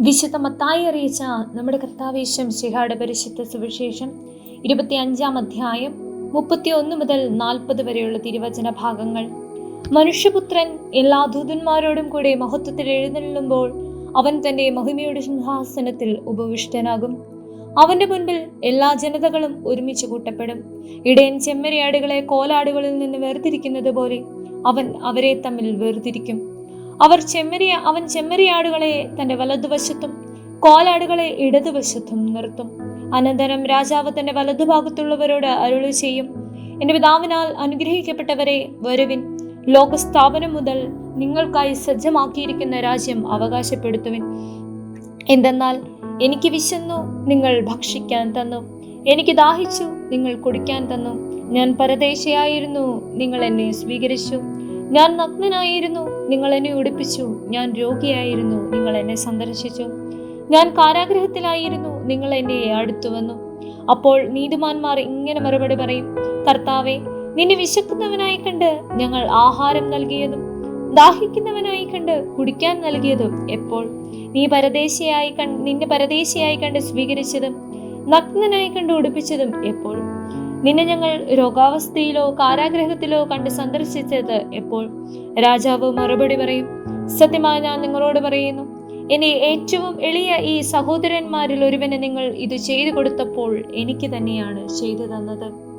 വിശുദ്ധ മത്തായി അറിയിച്ച നമ്മുടെ കർത്താവേശം ശിഹാട പരിശുദ്ധ സുവിശേഷം ഇരുപത്തി അഞ്ചാം അധ്യായം മുപ്പത്തി ഒന്ന് മുതൽ നാൽപ്പത് വരെയുള്ള തിരുവചന ഭാഗങ്ങൾ. മനുഷ്യപുത്രൻ എല്ലാ ദൂതന്മാരോടും കൂടെ മഹത്വത്തിൽ എഴുന്നള്ളുമ്പോൾ അവൻ തന്റെ മഹിമയുടെ സിംഹാസനത്തിൽ ഉപവിഷ്ടനാകും. അവന്റെ മുൻപിൽ എല്ലാ ജനതകളും ഒരുമിച്ച് കൂട്ടപ്പെടും. ഇടയൻ ചെമ്മരിയാടുകളെ കോലാടുകളിൽ നിന്ന് വേർതിരിക്കുന്നത് പോലെ അവൻ അവരെ തമ്മിൽ വേർതിരിക്കും. അവർ ചെമ്മരിയ അവൻ ചെമ്മരിയാടുകളെ തന്റെ വലതുവശത്തും കോലാടുകളെ ഇടതുവശത്തും നിർത്തും. അനന്തരം രാജാവ് തന്റെ വലതുഭാഗത്തുള്ളവരോട് അരുളി ചെയ്യും എന്റെ പിതാവിനാൽ അനുഗ്രഹിക്കപ്പെട്ടവരെ വരുവിൻ. ലോകസ്ഥാപനം മുതൽ നിങ്ങൾക്കായി സജ്ജമാക്കിയിരിക്കുന്ന രാജ്യം അവകാശപ്പെടുത്തുവിൻ. എന്തെന്നാൽ എനിക്ക് വിശന്നു നിങ്ങൾ ഭക്ഷിക്കാൻ തന്നു. എനിക്ക് ദാഹിച്ചു നിങ്ങൾ കുടിക്കാൻ തന്നു. ഞാൻ പരദേശയായിരുന്നു നിങ്ങൾ എന്നെ സ്വീകരിച്ചു. ഞാൻ നഗ്നനായിരുന്നു. നിങ്ങൾ എന്നെ ഉടുപ്പിച്ചു. ഞാൻ രോഗിയായിരുന്നു. നിങ്ങൾ എന്നെ സന്ദർശിച്ചു. ഞാൻ കാരാഗ്രഹത്തിലായിരുന്നു. നിങ്ങൾ എന്നെ അടുത്തു വന്നു. അപ്പോൾ നീതിമാന്മാർ ഇങ്ങനെ മറുപടി പറയും. കർത്താവെ നിന്നെ വിശക്കുന്നവനായി കണ്ട് ഞങ്ങൾ ആഹാരം നൽകിയതും ദാഹിക്കുന്നവനായി കണ്ട് കുടിക്കാൻ നൽകിയതും എപ്പോൾ? നീ പരദേശിയായി കണ്ട് നിന്നെ പരദേശിയായി കണ്ട് സ്വീകരിച്ചതും നഗ്നനായി കണ്ട് ഉടുപ്പിച്ചതും എപ്പോഴും നിന്നെ ഞങ്ങൾ രോഗാവസ്ഥയിലോ കാരാഗ്രഹത്തിലോ കണ്ട് സന്ദർശിച്ചത് എപ്പോൾ? രാജാവ് മറുപടി പറയും സത്യമായി ഞാൻ നിങ്ങളോട് പറയുന്നു. ഇനി ഏറ്റവും എളിയ ഈ സഹോദരന്മാരിൽ ഒരുവനെ നിങ്ങൾ ഇത് ചെയ്തു കൊടുത്തപ്പോൾ എനിക്ക് തന്നെയാണ് ചെയ്തു തന്നത്.